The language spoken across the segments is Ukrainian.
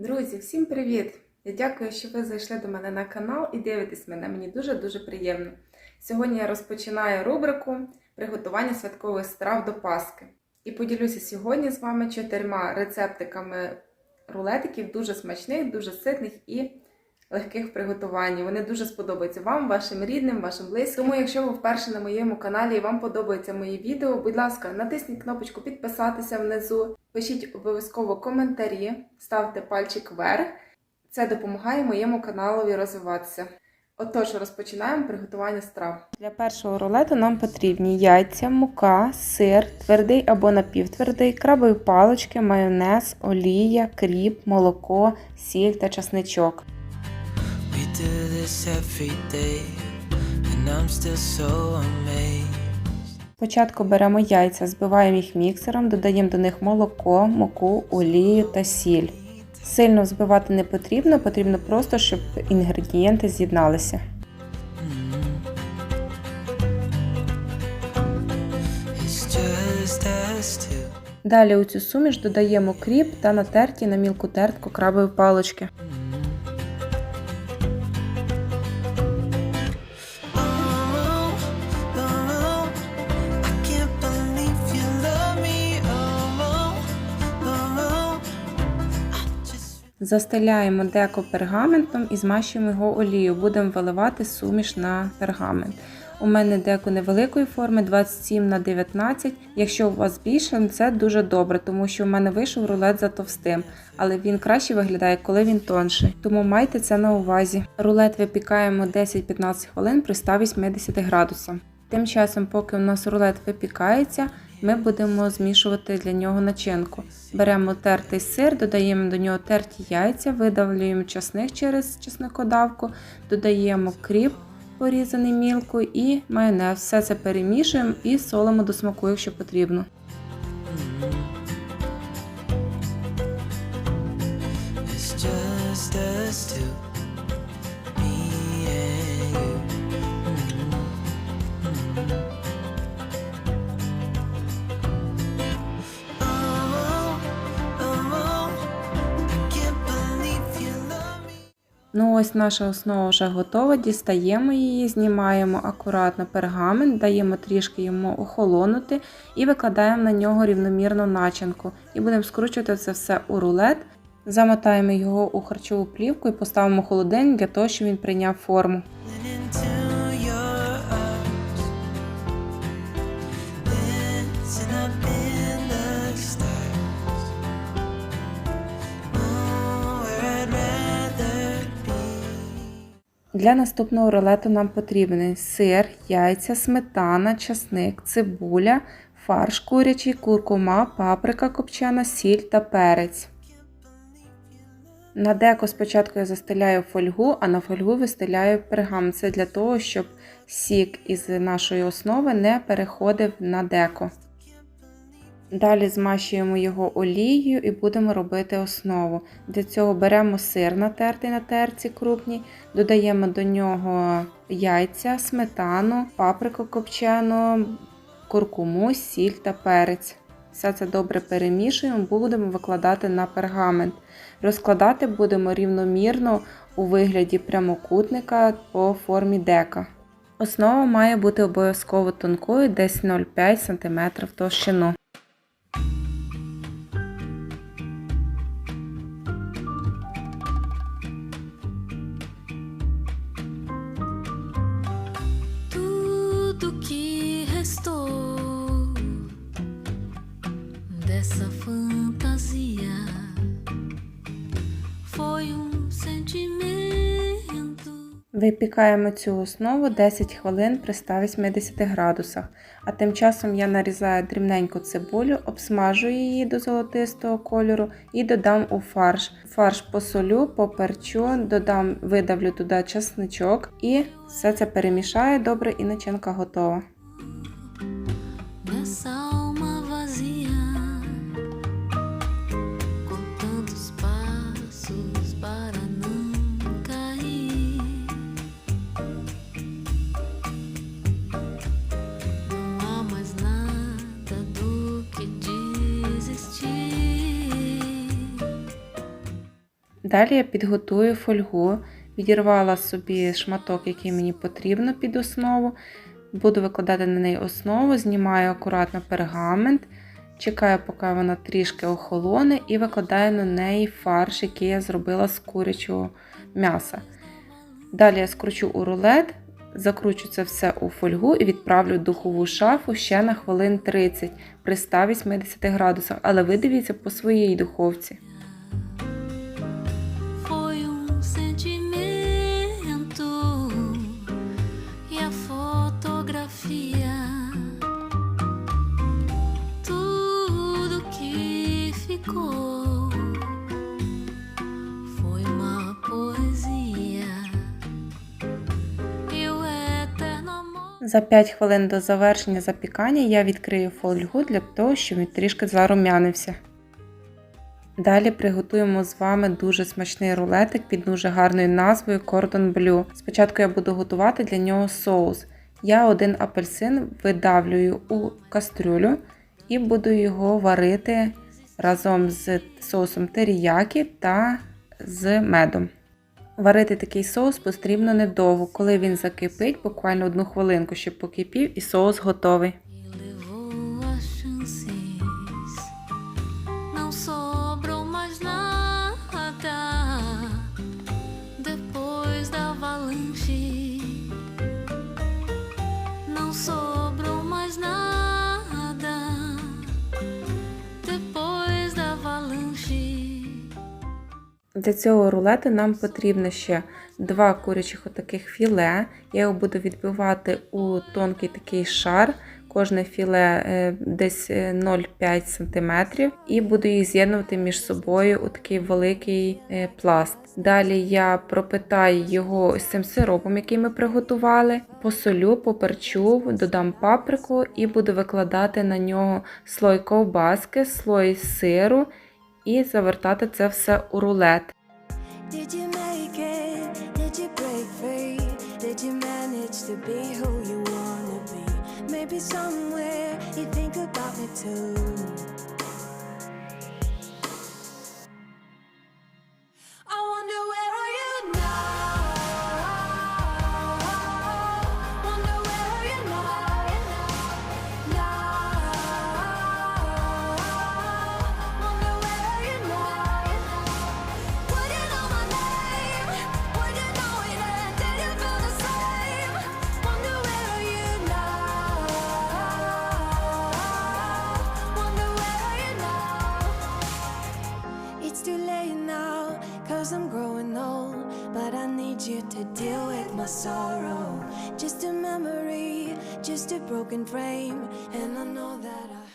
Друзі, всім привіт! Я дякую, що ви зайшли до мене на канал і дивитесь мене. Мені дуже-дуже приємно. Сьогодні я розпочинаю рубрику приготування святкових страв до Пасхи. І поділюся сьогодні з вами чотирма рецептиками рулетиків, дуже смачних, дуже ситних і легких в приготуванні. Вони дуже сподобаються вам, вашим рідним, вашим близьким. Тому, якщо ви вперше на моєму каналі і вам подобаються мої відео, будь ласка, натисніть кнопочку підписатися внизу, пишіть обов'язково коментарі, ставте пальчик вверх. Це допомагає моєму каналові розвиватися. Отож, розпочинаємо приготування страв. Для першого рулету нам потрібні яйця, мука, сир, твердий або напівтвердий, крабові палички, майонез, олія, кріп, молоко, сіль та часничок. Do this every day, and I'm still so amazed. Спочатку беремо яйця, збиваємо їх міксером, додаємо до них молоко, муку, олію та сіль. Сильно взбивати не потрібно, потрібно просто, щоб інгредієнти з'єдналися. Two. Далі у цю суміш додаємо кріп та натерті на мілку тертку крабові палички. Застеляємо деко пергаментом і змащуємо його олією. Будемо виливати суміш на пергамент. У мене деко невеликої форми 27 на 19. Якщо у вас більше, це дуже добре, тому що у мене вийшов рулет за товстим, але він краще виглядає, коли він тонший. Тому майте це на увазі. Рулет випікаємо 10-15 хвилин при 180 градусах. Тим часом, поки у нас рулет випікається, ми будемо змішувати для нього начинку. Беремо тертий сир, додаємо до нього терті яйця, видавлюємо часник через чесникодавку, додаємо кріп, порізаний мілко, і майонез. Все це перемішуємо і солимо до смаку, якщо потрібно. It's just us two, Ну ось наша основа вже готова. Дістаємо її, знімаємо акуратно пергамент, даємо трішки йому охолонути і викладаємо на нього рівномірну начинку. І будемо скручувати це все у рулет. Замотаємо його у харчову плівку і поставимо холодильник для того, щоб він прийняв форму. Для наступного рулету нам потрібен сир, яйця, сметана, часник, цибуля, фарш курячий, куркума, паприка копчена, сіль та перець. На деко спочатку я застеляю фольгу, а на фольгу вистеляю пергамент. Це для того, щоб сік із нашої основи не переходив на деко. Далі змащуємо його олією і будемо робити основу. Для цього беремо сир натертий на терці крупній, додаємо до нього яйця, сметану, паприку копчену, куркуму, сіль та перець. Все це добре перемішуємо, будемо викладати на пергамент. Розкладати будемо рівномірно у вигляді прямокутника по формі дека. Основа має бути обов'язково тонкою, десь 0,5 см товщину. Випікаємо цю основу 10 хвилин при 180 градусах. А тим часом я нарізаю дрібненьку цибулю, обсмажую її до золотистого кольору і додам у фарш. Фарш посолю, поперчу, додам, видавлю туди чесничок і все це перемішаю добре і начинка готова. Далі я підготую фольгу, відірвала собі шматок, який мені потрібно під основу. Буду викладати на неї основу, знімаю акуратно пергамент, чекаю, поки вона трішки охолоне, і викладаю на неї фарш, який я зробила з курячого м'яса. Далі я скручу у рулет, закручу це все у фольгу і відправлю в духову шафу ще на хвилин 30 при 180 градусах. Але ви дивіться по своїй духовці. За 5 хвилин до завершення запікання я відкрию фольгу для того, щоб він трішки зарум'янився. Далі приготуємо з вами дуже смачний рулетик під дуже гарною назвою Cordon Bleu. Спочатку я буду готувати для нього соус. Я один апельсин видавлюю у кастрюлю і буду його варити разом з соусом теріякі та з медом. Варити такий соус потрібно недовго. Коли він закипить, буквально одну хвилинку, щоб покипів, і соус готовий. Для цього рулету нам потрібно ще два курячих отаких філе. Я його буду відбивати у тонкий такий шар. Кожне філе е, десь е, 0,5 см, і буду їх з'єднувати між собою у такий великий е, пласт. Далі я пропитаю його ось цим сиропом, який ми приготували, посолю, поперчу, додам паприку і буду викладати на нього слой ковбаски, слой сиру і завертати це все у рулет. Maybe somewhere you think about me too.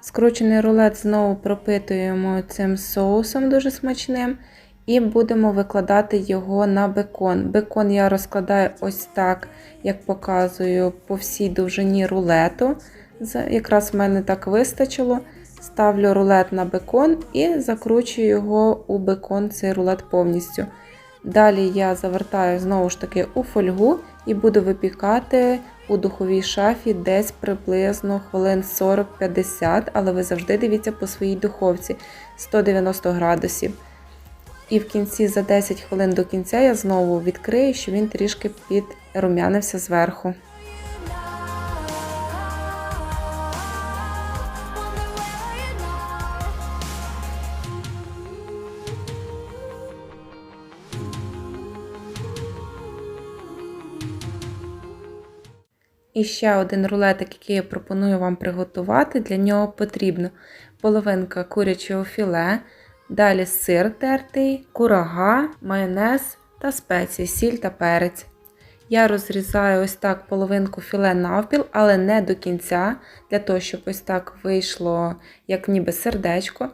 Скручений рулет знову пропитуємо цим соусом дуже смачним. І будемо викладати його на бекон. Бекон я розкладаю ось так, як показую, по всій довжині рулету. Якраз в мене так вистачило. Ставлю рулет на бекон і закручую його у бекон, цей рулет повністю. Далі я завертаю знову ж таки у фольгу і буду випікати у духовій шафі десь приблизно хвилин 40-50, але ви завжди дивіться по своїй духовці 190 градусів. І в кінці за 10 хвилин до кінця я знову відкрию, що він трішки підрум'янився зверху. І ще один рулетик, який я пропоную вам приготувати. Для нього потрібно половинка курячого філе, далі сир тертий, курага, майонез та спеції, сіль та перець. Я розрізаю ось так половинку філе навпіл, але не до кінця, для того, щоб ось так вийшло, як ніби сердечко.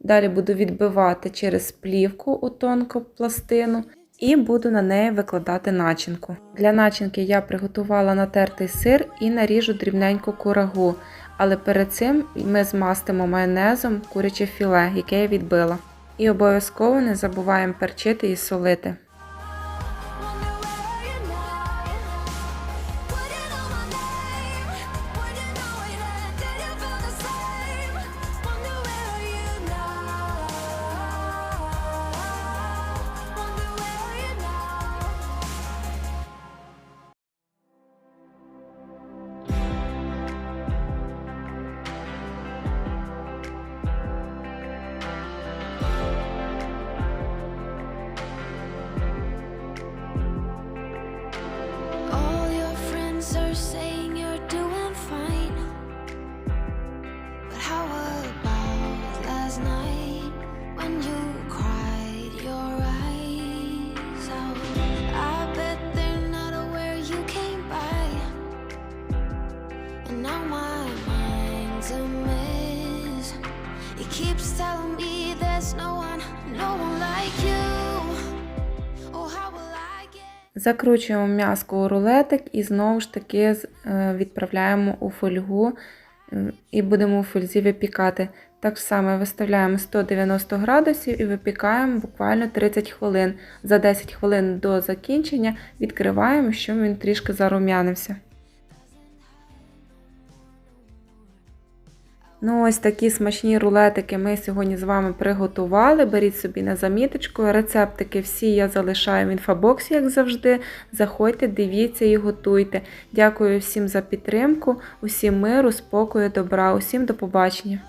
Далі буду відбивати через плівку у тонку пластину і буду на неї викладати начинку. Для начинки я приготувала натертий сир і наріжу дрібненьку курагу. Але перед цим ми змастимо майонезом куряче філе, яке я відбила. І обов'язково не забуваємо перчити і солити. Закручуємо м'язку у рулетик і знову ж таки е, відправляємо у фольгу і будемо у фользі випікати. Так само виставляємо 190 градусів і випікаємо буквально 30 хвилин. За 10 хвилин до закінчення відкриваємо, щоб він трішки зарум'янився. Ну, ось такі смачні рулетики ми сьогодні з вами приготували. Беріть собі на заміточку. Рецептики всі я залишаю в інфобоксі, як завжди. Заходьте, дивіться і готуйте. Дякую всім за підтримку, усім миру, спокою, добра, усім до побачення.